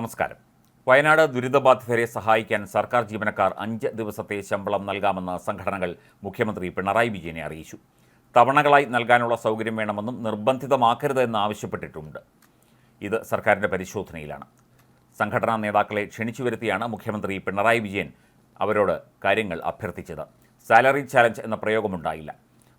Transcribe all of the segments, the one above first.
നമസ്കാരം. വയനാട് ദുരിതബാധിതരെ സഹായിക്കാൻ സർക്കാർ ജീവനക്കാർ അഞ്ച് ദിവസത്തെ ശമ്പളം നൽകാമെന്ന് സംഘടനകൾ മുഖ്യമന്ത്രി പിണറായി വിജയനെ അറിയിച്ചു. തവണകളായി നൽകാനുള്ള സൗകര്യം വേണമെന്നും നിർബന്ധിതമാക്കരുത് എന്ന് ആവശ്യപ്പെട്ടിട്ടുണ്ട്. ഇത് സർക്കാരിന്റെ പരിശോധനയിലാണ്. സംഘടനാ നേതാക്കളെ ക്ഷണിച്ചു വരുത്തിയാണ് മുഖ്യമന്ത്രി പിണറായി വിജയൻ അവരോട് കാര്യങ്ങൾ അഭ്യർത്ഥിച്ചത്. സാലറി ചാലഞ്ച് എന്ന പ്രയോഗമുണ്ടായില്ല.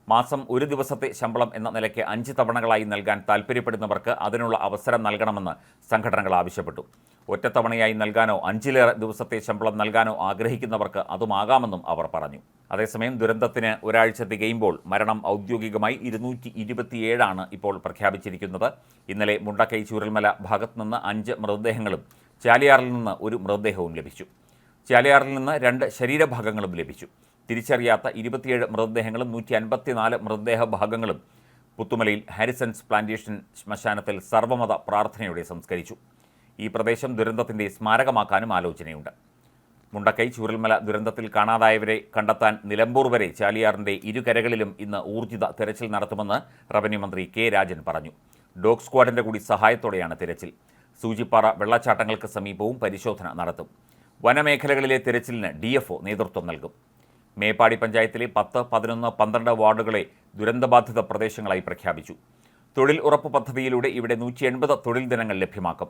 മാസം ഒരു ദിവസത്തെ ശമ്പളം എന്ന നിലയ്ക്ക് അഞ്ച് തവണകളായി നൽകാൻ താൽപ്പര്യപ്പെടുന്നവർക്ക് അതിനുള്ള അവസരം നൽകണമെന്ന് സംഘടനകൾ ആവശ്യപ്പെട്ടു. ഒറ്റത്തവണയായി നൽകാനോ അഞ്ചിലേറെ ദിവസത്തെ ശമ്പളം നൽകാനോ ആഗ്രഹിക്കുന്നവർക്ക് അതുമാകാമെന്നും അവർ പറഞ്ഞു. അതേസമയം ദുരന്തത്തിന് ഒരാഴ്ച തികയുമ്പോൾ മരണം ഔദ്യോഗികമായി ഇരുന്നൂറ്റി ഇരുപത്തിയേഴാണ് ഇപ്പോൾ പ്രഖ്യാപിച്ചിരിക്കുന്നത്. ഇന്നലെ മുണ്ടക്കൈ ചൂരൽമല ഭാഗത്തു നിന്ന് അഞ്ച് മൃതദേഹങ്ങളും ചാലിയാറിൽ നിന്ന് ഒരു മൃതദേഹവും ലഭിച്ചു. ചാലിയാറിൽ നിന്ന് രണ്ട് ശരീരഭാഗങ്ങളും ലഭിച്ചു. തിരിച്ചറിയാത്ത ഇരുപത്തിയേഴ് മൃതദേഹങ്ങളും നൂറ്റി അൻപത്തിനാല് മൃതദേഹ ഭാഗങ്ങളും പുത്തുമലയിൽ ഹാരിസൺസ് പ്ലാന്റേഷൻ ശ്മശാനത്തിൽ സർവമത പ്രാർത്ഥനയോടെ സംസ്കരിച്ചു. ഈ പ്രദേശം ദുരന്തത്തിന്റെ സ്മാരകമാക്കാനും ആലോചനയുണ്ട്. മുണ്ടക്കൈ ചൂരൽമല ദുരന്തത്തിൽ കാണാതായവരെ കണ്ടെത്താൻ നിലമ്പൂർ വരെ ചാലിയാറിന്റെ ഇരുകരകളിലും ഇന്ന് ഊർജിത തെരച്ചിൽ നടത്തുമെന്ന് റവന്യൂ മന്ത്രി കെ രാജൻ പറഞ്ഞു. ഡോഗ് സ്ക്വാഡിന്റെ കൂടി സഹായത്തോടെയാണ് തിരച്ചിൽ. സൂചിപ്പാറ വെള്ളച്ചാട്ടങ്ങൾക്ക് സമീപവും പരിശോധന നടത്തും. വനമേഖലകളിലെ തിരച്ചിലിന് ഡി നേതൃത്വം നൽകും. മേപ്പാടി പഞ്ചായത്തിലെ പത്ത് പതിനൊന്ന് പന്ത്രണ്ട് വാർഡുകളെ ദുരന്തബാധിത പ്രദേശങ്ങളായി പ്രഖ്യാപിച്ചു. തൊഴിൽ ഉറപ്പ് പദ്ധതിയിലൂടെ ഇവിടെ നൂറ്റി എൺപത് തൊഴിൽ ദിനങ്ങൾ ലഭ്യമാക്കും.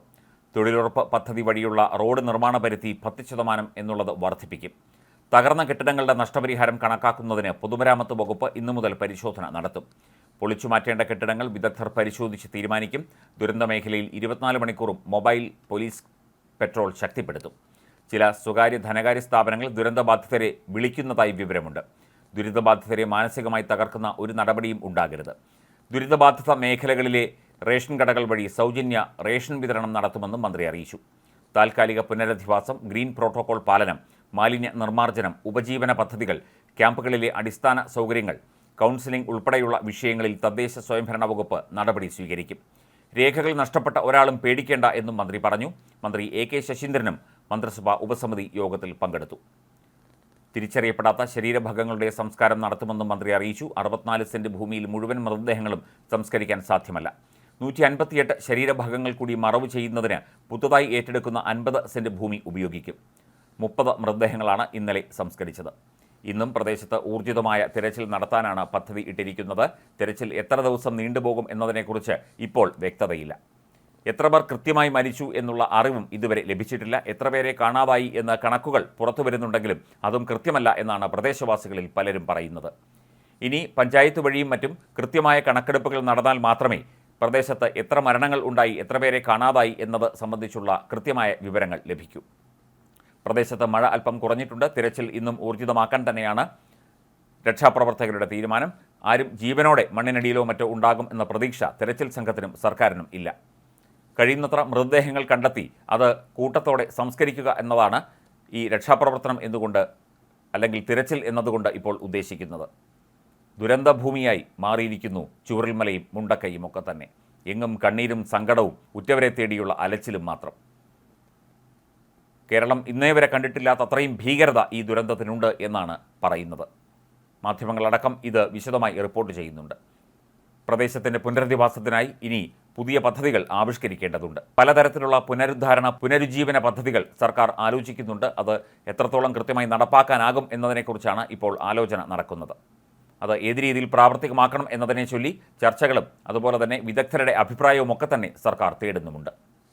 തൊഴിലുറപ്പ് പദ്ധതി വഴിയുള്ള റോഡ് നിർമ്മാണ പരിധി പത്ത് ശതമാനം എന്നുള്ളത് വർദ്ധിപ്പിക്കും. തകർന്ന കെട്ടിടങ്ങളുടെ നഷ്ടപരിഹാരം കണക്കാക്കുന്നതിന് പൊതുമരാമത്ത് വകുപ്പ് ഇന്നു മുതൽ പരിശോധന നടത്തും. പൊളിച്ചു മാറ്റേണ്ട കെട്ടിടങ്ങൾ വിദഗ്ധർ പരിശോധിച്ച് തീരുമാനിക്കും. ദുരന്ത മേഖലയിൽ ഇരുപത്തിനാല് മണിക്കൂറും മൊബൈൽ പോലീസ് പെട്രോൾ ശക്തിപ്പെടുത്തും. ചില സ്വകാര്യ ധനകാര്യ സ്ഥാപനങ്ങൾ ദുരന്തബാധിതരെ വിളിക്കുന്നതായി വിവരമുണ്ട്. ദുരിതബാധിതരെ മാനസികമായി തകർക്കുന്ന ഒരു നടപടിയും ഉണ്ടാകരുത്. ദുരിതബാധിത മേഖലകളിലെ റേഷൻ കടകൾ വഴി സൗജന്യ റേഷൻ വിതരണം നടത്തുമെന്നും മന്ത്രി അറിയിച്ചു. താൽക്കാലിക പുനരധിവാസം ഗ്രീൻ പ്രോട്ടോകോൾ പാലനം മാലിന്യ നിർമ്മാർജനം ഉപജീവന പദ്ധതികൾ ക്യാമ്പുകളിലെ അടിസ്ഥാന സൗകര്യങ്ങൾ കൗൺസിലിംഗ് ഉൾപ്പെടെയുള്ള വിഷയങ്ങളിൽ തദ്ദേശ സ്വയംഭരണ വകുപ്പ് നടപടി സ്വീകരിക്കും. രേഖകൾ നഷ്ടപ്പെട്ട ഒരാളും പേടിക്കേണ്ട എന്നും മന്ത്രി പറഞ്ഞു. മന്ത്രി എ കെ ശശീന്ദ്രനും മന്ത്രിസഭാ ഉപസമിതി യോഗത്തിൽ പങ്കെടുത്തു. തിരിച്ചറിയപ്പെടാത്ത ശരീരഭാഗങ്ങളുടെ സംസ്കാരം നടത്തുമെന്നും മന്ത്രി അറിയിച്ചു. അറുപത്തിനാല് സെന്റ് ഭൂമിയിൽ മുഴുവൻ മൃതദേഹങ്ങളും സംസ്കരിക്കാൻ സാധ്യമല്ല. നൂറ്റി അൻപത്തിയെട്ട് ശരീരഭാഗങ്ങൾ കൂടി മറവ് ചെയ്യുന്നതിന് പുതുതായി ഏറ്റെടുക്കുന്ന അൻപത് സെന്റ് ഭൂമി ഉപയോഗിക്കും. മുപ്പത് മൃതദേഹങ്ങളാണ് ഇന്നലെ സംസ്കരിച്ചത്. ഇന്നും പ്രദേശത്ത് ഊർജിതമായ തിരച്ചിൽ നടത്താനാണ് പദ്ധതി ഇട്ടിരിക്കുന്നത്. തിരച്ചിൽ എത്ര ദിവസം നീണ്ടുപോകും എന്നതിനെക്കുറിച്ച് ഇപ്പോൾ വ്യക്തതയില്ല. എത്ര പേർ കൃത്യമായി മരിച്ചു എന്നുള്ള അറിവും ഇതുവരെ ലഭിച്ചിട്ടില്ല. എത്ര പേരെ കാണാതായി എന്ന കണക്കുകൾ പുറത്തു വരുന്നുണ്ടെങ്കിലും അതും കൃത്യമല്ല എന്നാണ് പ്രദേശവാസികളിൽ പലരും പറയുന്നത്. ഇനി പഞ്ചായത്ത് വഴിയും മറ്റും കൃത്യമായ കണക്കെടുപ്പുകൾ നടന്നാൽ മാത്രമേ പ്രദേശത്ത് എത്ര മരണങ്ങൾ ഉണ്ടായി എത്ര പേരെ കാണാതായി എന്നത് സംബന്ധിച്ചുള്ള കൃത്യമായ വിവരങ്ങൾ ലഭിക്കും. പ്രദേശത്ത് മഴ അല്പം കുറഞ്ഞിട്ടുണ്ട്. തിരച്ചിൽ ഇന്നും ഊർജിതമാക്കാൻ തന്നെയാണ് രക്ഷാപ്രവർത്തകരുടെ തീരുമാനം. ആരും ജീവനോടെ മണ്ണിനടിയിലോ മറ്റോ ഉണ്ടാകും എന്ന പ്രതീക്ഷ തിരച്ചിൽ സംഘത്തിനും സർക്കാരിനും ഇല്ല. കഴിയുന്നത്ര മൃതദേഹങ്ങൾ കണ്ടെത്തി അത് കൂട്ടത്തോടെ സംസ്കരിക്കുക എന്നതാണ് ഈ രക്ഷാപ്രവർത്തനം എന്നുകൊണ്ട് അല്ലെങ്കിൽ തിരച്ചിൽ എന്നതുകൊണ്ട് ഇപ്പോൾ ഉദ്ദേശിക്കുന്നത്. ദുരന്തഭൂമിയായി മാറിയിരിക്കുന്നു. ചൂരൽമലയും മുണ്ടക്കയും ഒക്കെ തന്നെ. എങ്ങും കണ്ണീരും സങ്കടവും ഉറ്റവരെ തേടിയുള്ള അലച്ചിലും മാത്രം. കേരളം ഇന്നേ വരെ കണ്ടിട്ടില്ലാത്ത അത്രയും ഭീകരത ഈ ദുരന്തത്തിനുണ്ട് എന്നാണ് പറയുന്നത്. മാധ്യമങ്ങളടക്കം ഇത് വിശദമായി റിപ്പോർട്ട് ചെയ്യുന്നുണ്ട്. പ്രദേശത്തിന്റെ പുനരധിവാസത്തിനായി ഇനി പുതിയ പദ്ധതികൾ ആവിഷ്കരിക്കേണ്ടതുണ്ട്. പലതരത്തിലുള്ള പുനരുദ്ധാരണ പുനരുജ്ജീവന പദ്ധതികൾ സർക്കാർ ആലോചിക്കുന്നുണ്ട്. അത് എത്രത്തോളം കൃത്യമായി നടപ്പാക്കാനാകും എന്നതിനെക്കുറിച്ചാണ് ഇപ്പോൾ ആലോചന നടക്കുന്നത്. അത് ഏത് രീതിയിൽ പ്രാവർത്തികമാക്കണം എന്നതിനെ ചൊല്ലി ചർച്ചകളും അതുപോലെ തന്നെ വിദഗ്ധരുടെ അഭിപ്രായവും ഒക്കെ തന്നെ സർക്കാർ തേടുന്നുമുണ്ട്.